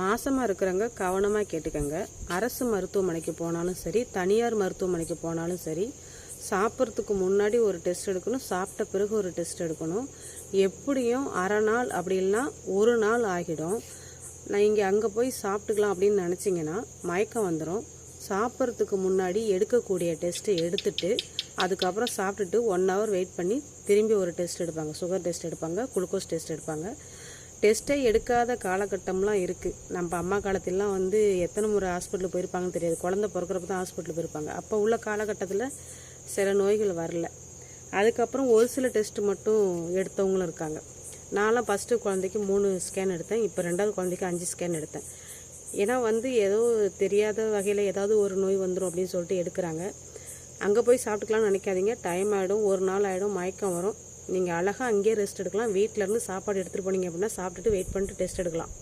மாசமாக இருக்கிறவங்க கவனமாக கேட்டுக்கங்க. அரசு மருத்துவமனைக்கு போனாலும் சரி தனியார் மருத்துவமனைக்கு போனாலும் சரி சாப்பிட்றதுக்கு முன்னாடி ஒரு டெஸ்ட் எடுக்கணும் சாப்பிட்ட பிறகு ஒரு டெஸ்ட் எடுக்கணும். எப்படியும் அரை நாள் அப்படி இல்லைன்னா ஒரு நாள் ஆகிடும். நான் இங்கே அங்கே போய் சாப்பிட்டுக்கலாம் அப்படின்னு நினச்சிங்கன்னா மயக்கம் வந்துடும் சாப்பிட்றதுக்கு முன்னாடி எடுக்கக்கூடிய டெஸ்ட்டு எடுத்துட்டு அதுக்கப்புறம் சாப்பிட்டுட்டு ஒன் ஹவர் வெயிட் பண்ணி திரும்பி ஒரு டெஸ்ட் எடுப்பாங்க. சுகர் டெஸ்ட் எடுப்பாங்க குளுக்கோஸ் டெஸ்ட் எடுப்பாங்க. டெஸ்ட்டே எடுக்காத காலகட்டம்லாம் இருக்குது நம்ம அம்மா காலத்திலலாம் வந்து எத்தனை முறை ஹாஸ்பிட்டல் போயிருப்பாங்கன்னு தெரியாது. குழந்த பிறக்கிறப்ப தான் ஹாஸ்பிட்டல் போயிருப்பாங்க. அப்போ உள்ள காலகட்டத்தில் சில நோய்கள் வரல. அதுக்கப்புறம் ஒரு சில டெஸ்ட் மட்டும் எடுத்தவங்களும் இருக்காங்க. நான்லாம் ஃபஸ்ட்டு குழந்தைக்கு மூணு ஸ்கேன் எடுத்தேன். இப்போ ரெண்டாவது குழந்தைக்கு அஞ்சு ஸ்கேன் எடுத்தேன். ஏன்னா வந்து ஏதோ தெரியாத வகையில் ஏதாவது ஒரு நோய் வந்துடும் அப்படின்னு சொல்லிட்டு எடுக்கிறாங்க. அங்கே போய் சாப்பிட்டுக்கலாம்னு நினைக்காதீங்க. டைம் ஆகிடும் ஒரு நாள் ஆகிடும் மயக்கம் வரும். நீங்கள் அழகாக அங்கேயே ரெஸ்ட் எடுக்கலாம். வீட்டில் இருந்து சாப்பாடு எடுத்துகிட்டு போனீங்க அப்படின்னா சாப்பிட்டுட்டு வெயிட் பண்ணிட்டு டெஸ்ட் எடுக்கலாம்.